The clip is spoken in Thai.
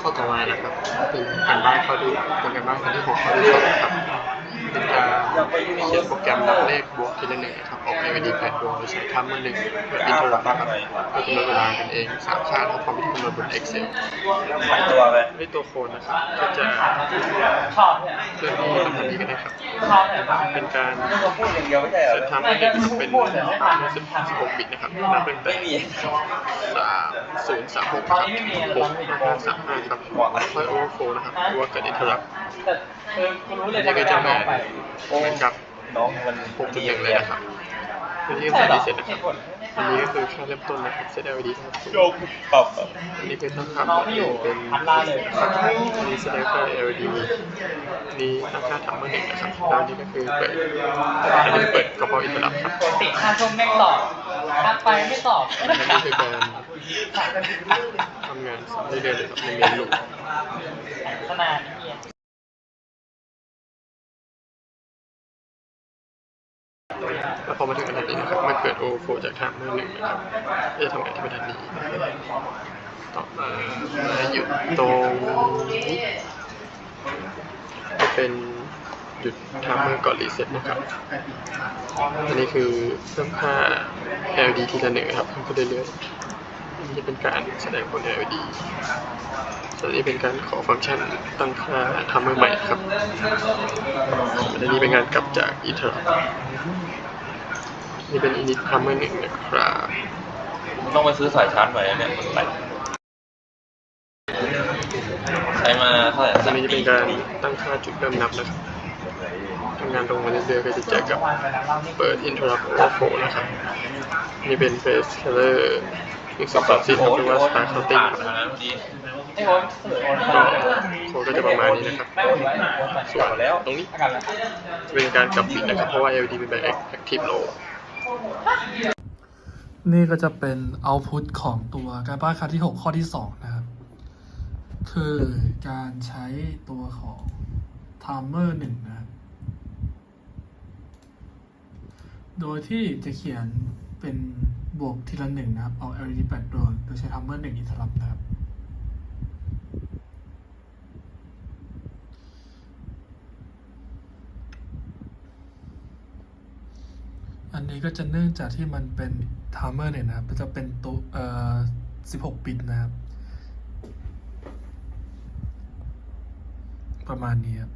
ข้อต่อมานะครับ เป็นการบ้านข้อที่เป็นการบ้านข้อที่หกข้อที่สองครับเป็นการเขียนโปรแกรมนับเลขบวกทีละหนึ่งครับออกในวันที่แปดดวงโดยใช้ทัมเมื่อหนึ่งเปิดอินเทอร์รับนะครับเพื่อคำนวณเวลากันเองสามชาติของความที่กำหนดบน Excel หายตัวไป ด้วยตัวโคนนะครับก็จะชอบเนี่ยเริ่มที่ลำดับนี้กันนะครับชอบเนี่ยเป็นการก็พูดอย่างเดียวไม่ใช่เหรอเซตทัมเมอร์หนึ่งเป็นสิบสิบหกบิตนะครับนับตั้งแต่ไม่มีสามศูนย์สามหกครับหกห้าสามห้าครับค่อยโอเวอร์โฟนะครับหรือว่าเกิดอินเทอร์รับแต่คือกูรู้เลยอันนี้ก็จะแมนไปเหมือนกับน้องมันหกจุดหนึ่งเลยนะครับ เป็นที่ใส่ดีเสร็จนะครับอันนี้ก็คือค่าเริ่มต้นนะครับเซต LED ครับโยกปรับอันนี้เป็นต้องทำเป็นอันนี้แสดงค่า LED อันนี้ตั้งค่าทำเมื่อหนึ่งนะครับแล้วอันนี้ก็คือเปิดอันนี้เปิดกระเพาะอินเทอร์รับครับปกติห้าทุ่มแม่งตอบทักไปไม่ตอบอันนี้คือการทำงานเรื่อยๆเลยครับในเมนลูกขนาด แล้วพอมาถึงอันดับนี้นะครับมันเกิดโอเวอร์โฟจากทางเมื่อหนึ่งนะครับก็จะทำงานที่บรรทัดนี้ ต่อมาหยุดตรงนี้จะเป็นหยุดทามเมอร์ก่อนรีเซ็ตนะครับ อันนี้คือเพิ่มค่า LED ทีละหนึ่งนะครับเพิ่มขึ้นเรื่อยๆอันนี้เป็นการแสดงผล LED ส่วนนี้เป็นการขอฟังก์ชันตั้งค่าทำเมอร์ใหม่ครับอันนี้เป็นการกลับจากอินเทอร์ นี่เป็นอินิททัมเมอร์หนึ่งนะครับต้องไปซื้อสายชาร์จใหม่นะเนี่ยมันไหลใช้มาเท่าไหร่อันนี้จะเป็นการตั้งค่าจุดเริ่มนับนะครับทำงานตรงมาเรื่อยๆก็จะเจอกับเปิด interrupt overflow นะครับ นี่เป็น face color หนึ่งสองสามสี่ครับหรือว่า start counting ครับนะวันนี้ไอ้โอ๊ตเสือโอ๊ตก็โค้ดก็จะประมาณนี้นะครับไม่ไหวไม่ไหวส่วนตรงนี้อาการละจะเป็นการกลับบิดนะครับ เพราะว่า LED เป็นแบบ active low นี่ก็จะเป็น output ของตัวการบ้านครั้งที่ 6 ข้อที่ 2 นะครับ คือการใช้ตัวของ timer 1นะครับโดยที่จะเขียนเป็นบวกทีละหนึ่งนะครับ เอา LED 8ดวงโดยใช้ timer 1 interrupt นะครับ อันนี้ก็จะเนื่องจากที่มันเป็นทามเมอร์เนี่ยนะครับมันจะเป็นตัวเอ่อ16 บิตนะครับ ประมาณนี้ครับ